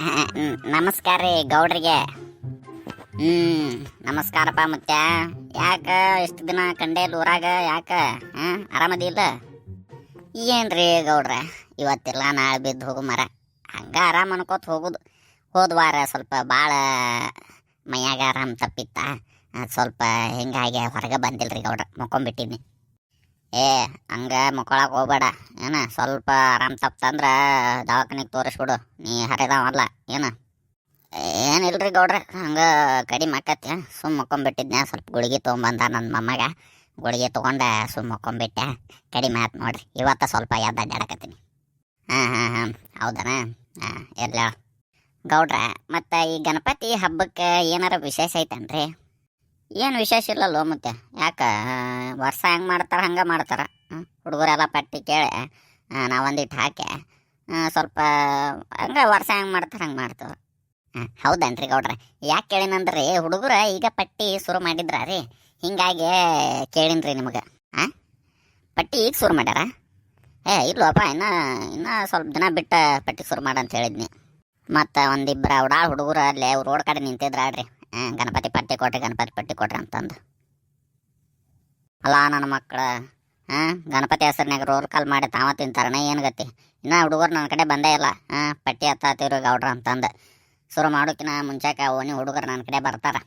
ನಮಸ್ಕಾರ ರೀ ಗೌಡ್ರಿಗೆ. ಹ್ಮ್, ನಮಸ್ಕಾರಪ್ಪ ಮತ್ತೆ ಯಾಕ ಇಷ್ಟು ದಿನ ಕಂಡೇ ಊರಾಗ? ಯಾಕ? ಆರಾಮದಿಲ್ಲ ಏನ್ರಿ ಗೌಡ್ರ? ಇವತ್ತಿಲ್ಲ, ನಾಳೆ ಬಿದ್ದು ಹೋಗು ಮರ. ಹಂಗ ಆರಾಮ್ ಅನ್ಕೋತ ಹೋಗುದು. ಹೋದ ವಾರ ಸ್ವಲ್ಪ ಭಾಳ ಮೈಯಾಗ ಆರಾಮ್ ತಪ್ಪಿತ್ತ. ಸ್ವಲ್ಪ ಹಿಂಗಾಗಿ ಹೊರಗೆ ಬಂದಿಲ್ರಿ ಗೌಡ್ರ, ಮುಕ್ಕೊಂಬಿಟ್ಟಿದ್ನಿ. ಏ, ಹಂಗ ಮುಕ್ಕೊಳಕ್ ಹೋಗ್ಬೇಡ. ಏನ, ಸ್ವಲ್ಪ ಆರಾಮ್ ತಪ್ಪಂದ್ರ ದವಾಖಾನಿಗೆ ತೋರಿಸ್ಬಿಡು. ನೀ ಹರಿದಾವಲ್ಲ ಏನ? ಏನಿಲ್ರಿ ಗೌಡ್ರ, ಹಂಗ ಕಡಿಮೆ ಆಕತ್ಯ ಸುಮ್ಮ ಮಕ್ಕೊಂಬಿಟ್ಟಿದ್ನ, ಸ್ವಲ್ಪ ಗುಳಿಗೆ ತೊಗೊಂಬಂದ ನನ್ನ ಮೊಮ್ಮಗ. ಗುಳಿಗೆ ತೊಗೊಂಡ ಸುಮ್ಮ ಮಕ್ಕೊಂಬಿಟ್ಟೆ. ಕಡಿಮೆ ಆಯ್ತು ನೋಡ್ರಿ, ಇವತ್ತ ಸ್ವಲ್ಪ ಎದ್ದ ಅಡ್ಡಾಡಕತ್ತೀನಿ ಹಾಂ ಹಾಂ ಹಾಂ, ಹೌದನ? ಹಾಂ ಎಲ್ಲ ಗೌಡ್ರ, ಮತ್ತು ಈ ಗಣಪತಿ ಹಬ್ಬಕ್ಕೆ ಏನಾರ ವಿಶೇಷ ಐತೇನ್ರಿ? ಏನು ವಿಶೇಷ ಇಲ್ಲಲ್ಲೋ ಮತ್ತೆ? ಯಾಕೆ? ವರ್ಷ ಹೆಂಗೆ ಮಾಡ್ತಾರೆ, ಹಂಗೆ ಮಾಡ್ತಾರೆ. ಹುಡುಗರೆಲ್ಲ ಪಟ್ಟಿ ಕೇಳಿ ನಾವೊಂದಿಟ್ಟು ಹಾಕಿ ಸ್ವಲ್ಪ, ಹಂಗೆ ವರ್ಷ ಹೆಂಗೆ ಮಾಡ್ತಾರೆ, ಹಂಗೆ ಮಾಡ್ತೇವೆ ಹಾಂ ಹೌದನ್ರಿ ಗೌಡ್ರಿ? ಯಾಕೆ ಕೇಳಿನಂದ್ರಿ? ಹುಡುಗರು ಈಗ ಪಟ್ಟಿ ಶುರು ಮಾಡಿದ್ರ ರೀ. ಹಿಂಗಾಗಿ ಕೇಳಿನ್ರಿ ನಿಮಗೆ. ಹಾಂ ಪಟ್ಟಿ ಈಗ ಶುರು ಮಾಡ್ಯಾರ? ಏ, ಇಲ್ಲಪ್ಪ, ಇನ್ನ, ಇನ್ನೂ ಸ್ವಲ್ಪ ದಿನ ಬಿಟ್ಟು ಪಟ್ಟಿ ಶುರು ಮಾಡಂತ ಹೇಳಿದ್ನಿ. ಮತ್ತು ಒಂದಿಬ್ಬರು ಉಡಾಳ್ ಹುಡುಗರು ಅಲ್ಲೇ ರೋಡ್ ಕಡೆ ನಿಂತಿದ್ರಾಡ್ರಿ ಗಣಪತಿ ಪಟ್ಟಿ ಕೊಟ್ರಿ, ಗಣಪತಿ ಪಟ್ಟಿ ಕೊಟ್ರಿ ಅಂತಂದು. ಅಲ್ಲ ನನ್ನ ಮಕ್ಕಳ ಹಾಂ, ಗಣಪತಿ ಹೆಸರಿನಾಗ ರೋಲ್ ಕಾಲ್ ಮಾಡಿ ತಾವ ತಿಂತಾರಣ ಏನು ಗತಿ? ಇನ್ನ ಹುಡುಗರು ನನ್ನ ಕಡೆ ಬಂದೇ ಇಲ್ಲ, ಹಾಂ, ಪಟ್ಟಿ ಹತ್ತಾತಿವ್ರಿ ಗೌಡ್ರ ಅಂತಂದು. ಶುರು ಮಾಡೋಕಿನ ಮುಂಚಾಕ ಓಣಿ ಹುಡುಗರು ನನ್ನ ಕಡೆ ಬರ್ತಾರೆ.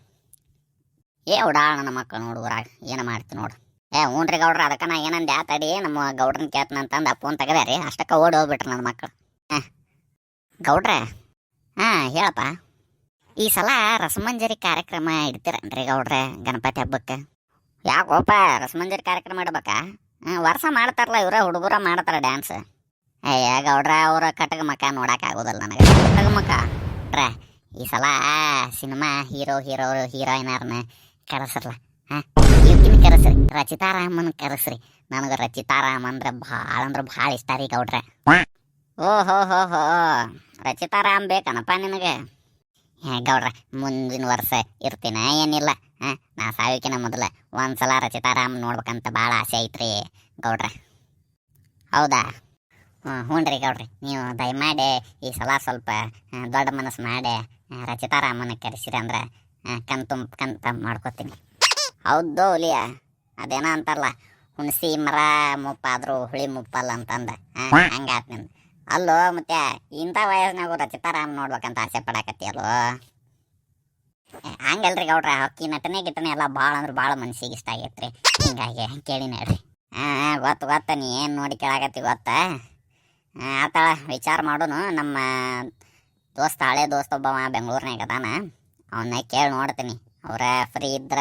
ಏ, ಉಡಾ ನನ್ನ ಮಕ್ಕಳು ಹುಡುಗರಾಗ, ಏನು ಮಾಡ್ತೀನಿ ನೋಡು. ಏ ಹ್ಞೂನ್ರಿ ಗೌಡ್ರ, ಅದಕ್ಕೆ ನಾ ಏನಂದೆ ತಡಿ ನಮ್ಮ ಗೌಡ್ರನ್ನ ಕೇಳ್ತಾನ ಅಂತಂದು ಅಪ್ಪನ ತೆಗದ್ಯಾರಿ ಅಷ್ಟಕ್ಕೆ ಓಡಿ ಹೋಗ್ಬಿಟ್ರು ನನ್ನ ಮಕ್ಕಳು ಹಾಂ, ಗೌಡ್ರ, ಹಾಂ, ಹೇಳಪ್ಪ. ಈ ಸಲ ರಸಮಂಜರಿ ಕಾರ್ಯಕ್ರಮ ಇಡ್ತೀರನ್ರಿ ಗೌಡ್ರೆ ಗಣಪತಿ ಹಬ್ಬಕ್ಕೆ? ಯಾಕೋಪ ರಸಮಂಜರಿ ಕಾರ್ಯಕ್ರಮ ಇಡ್ಬೇಕಾ? ವರ್ಷ ಮಾಡ್ತಾರಲ್ಲ ಇವರ ಹುಡುಗರ ಮಾಡ್ತಾರ ಡ್ಯಾನ್ಸ್ ಅಯ್ಯ ಗೌಡ್ರ, ಅವ್ರ ಕಟಗ ಮಕ ಆಗೋದಲ್ಲ ನನಗೆ. ಕಟಗ ಮಕ? ಟ್ರ ಈ ಸಲ ಸಿನಿಮಾ ಹೀರೋ ಹೀರೋ ಹೀರೋಯಿನರ್ನ ಕರೆಸ್ರಲ್ಲ. ಹಾಂ ಕರೆಸ್ರಿ. ರಚಿತಾರಾಮನ್ ಕರೆಸ್ರಿ. ನನಗೆ ರಚಿತಾರಾಮ್ ಅಂದ್ರೆ ಭಾಳ ಅಂದ್ರೆ ಭಾಳ ಇಷ್ಟ ರೀ ಗೌಡ್ರೆ. ಓ ಹೋ ಹೋ ಹೋ ರಚಿತಾರಾಮ್ ಬೇಕನಪ್ಪ ನಿನಗೆ? ಗೌಡ್ರ, ಮುಂದಿನ ವರ್ಷ ಇರ್ತೀನ? ಏನಿಲ್ಲ. ಹಾಂ, ನಾ ಸಾವಿಕಿನ ಮೊದಲ ಒಂದ್ಸಲ ರಚಿತಾರಾಮ್ ನೋಡ್ಬೇಕಂತ ಭಾಳ ಆಸೆ ಐತ್ರಿ ಗೌಡ್ರ. ಹೌದಾ? ಹ್ಞೂ ರೀ ಗೌಡ್ರಿ, ನೀವು ದಯಮಾಡಿ ಈ ಸಲ ಸ್ವಲ್ಪ ದೊಡ್ಡ ಮನಸ್ಸು ಮಾಡಿ ರಚಿತಾರಾಮನ ಕರೆಸಿರಿ ಅಂದ್ರೆ ಕಣ್ ತುಂಬ ಕಂತ ಮಾಡ್ಕೋತೀನಿ. ಹೌದು ಹುಲಿಯ, ಅದೇನೋ ಅಂತಾರಲ್ಲ ಹುಣಸಿ ಮರ ಮುಪ್ಪಾದರೂ ಹುಳಿ ಮುಪ್ಪಲ್ಲ ಅಂತಂದ. ಹಂಗಾತ್ ನಿಂದು. ಅಲ್ಲೋ, ಮತ್ತೆ ಇಂಥ ವಯಸ್ಸಿನಾಗೂ ರಚಿತಾರಾಮ್ ನೋಡ್ಬೇಕಂತ ಆಸೆ ಪಡಾಕತ್ತಿಯಲ್ಲೋ ಹಂಗಲ್ರಿ ಗೌಡ್ರ, ಅಕ್ಕಿ ನಟನೆ ಗಿಟನೆ ಎಲ್ಲ ಭಾಳ ಅಂದ್ರೆ ಭಾಳ ಮನ್ಸಿಗೆ ಇಷ್ಟ ಆಗೈತ್ರಿ. ಹಿಂಗಾಗಿ ಕೇಳಿ ನೋಡ್ರಿ. ಹಾಂ ಗೊತ್ತು, ಗೊತ್ತ, ನೀ ಏನು ನೋಡಿ ಕೇಳಾಕತ್ತಿ ಗೊತ್ತ? ಆತಾಳ ವಿಚಾರ ಮಾಡೋನು ನಮ್ಮ ದೋಸ್ತ, ಹಳೆ ದೋಸ್ತ ಒಬ್ಬವ ಬೆಂಗಳೂರಿನಾಗ ಅದಾನ. ಅವನ್ನ ಕೇಳಿ ನೋಡ್ತೀನಿ. ಅವ್ರ ಫ್ರೀ ಇದ್ರ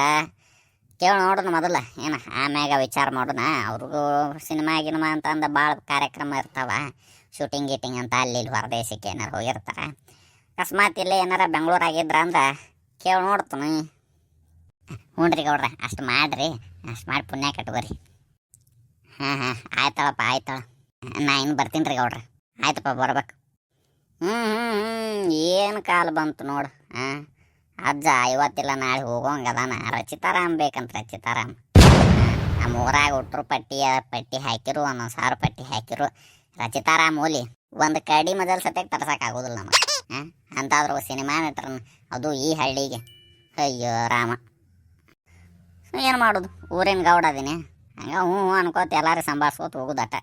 ಕೇಳಿ ನೋಡೋಣ ಮೊದಲ. ಏನ, ಆಮ್ಯಾಗ ವಿಚಾರ ಮಾಡೋಣ ಅವ್ರಿಗೂ ಸಿನಿಮಾ, ಗಿನಿಮಾ ಅಂತಂದು ಭಾಳ ಕಾರ್ಯಕ್ರಮ ಇರ್ತಾವ. ಶೂಟಿಂಗ್ ಗೀಟಿಂಗ್ ಅಂತ ಅಲ್ಲಿ ಇಲ್ಲಿ ಹೊರದೇಶಕ್ಕೆ ಏನಾರು ಹೋಗಿರ್ತಾರೆ. ಅಕಸ್ಮಾತ್ ಇಲ್ಲೇ ಏನಾರ ಬೆಂಗಳೂರಾಗಿದ್ರ ಅಂದ್ರೆ ಕೇಳಿ ನೋಡ್ತೀನಿ ಹ್ಞೂ ರೀ ಗೌಡ್ರ, ಅಷ್ಟು ಮಾಡಿರಿ, ಅಷ್ಟು ಮಾಡಿ ಪುಣ್ಯ ಕಟ್ಕೋರಿ ಹಾಂ ಹಾಂ, ಆಯ್ತಳಪ್ಪ, ಆಯ್ತಳ. ನಾ ಇನ್ನು ಬರ್ತೀನಿ ರೀ ಗೌಡ್ರ. ಆಯ್ತಪ್ಪ, ಬರ್ಬೇಕು. ಹ್ಞೂ ಹ್ಞೂ ಹ್ಞೂ ಏನು ಕಾಲ ಬಂತು ನೋಡು, ಹಾಂ. ಅಜ್ಜ ಇವತ್ತಿಲ್ಲ ನಾಳೆ ಹೋಗೋಂಗ ಅದಾನ. ರಚಿತಾರಾಮ್ ಬೇಕಂತ ರಚಿತಾರಾಮ್. ನಮ್ಮ ಊರಾಗ ಹುಟ್ಟರು ಪಟ್ಟಿ ಪಟ್ಟಿ ಹಾಕಿರು, ಒಂದೊಂದು ಸಾವಿರ ಪಟ್ಟಿ ಹಾಕಿರು. ರಚಿತಾರಾಮ್ ಓಲಿ, ಒಂದು ಕಡಿ ಮೊದಲ ಸತ್ಯಕ್ಕೆ ತರ್ಸಕ್ ಆಗೋದಿಲ್ಲ ನಮಗೆ. ಅಂತಾದ್ರೂ ಸಿನಿಮಾ ನಟರನ್ನ ಅದು ಈ ಹಳ್ಳಿಗೆ. ಅಯ್ಯೋ, ರಾಮ. ಏನು ಮಾಡೋದು? ಊರಿನ ಗೌಡ ಅದೀನಿ. ಹಂಗೆ ಹ್ಞೂ ಹ್ಞೂ ಅನ್ಕೋತ ಎಲ್ಲರೂ ಸಂಭಾಳ್ಸ್ಕೋತ ಹೋಗುದಟ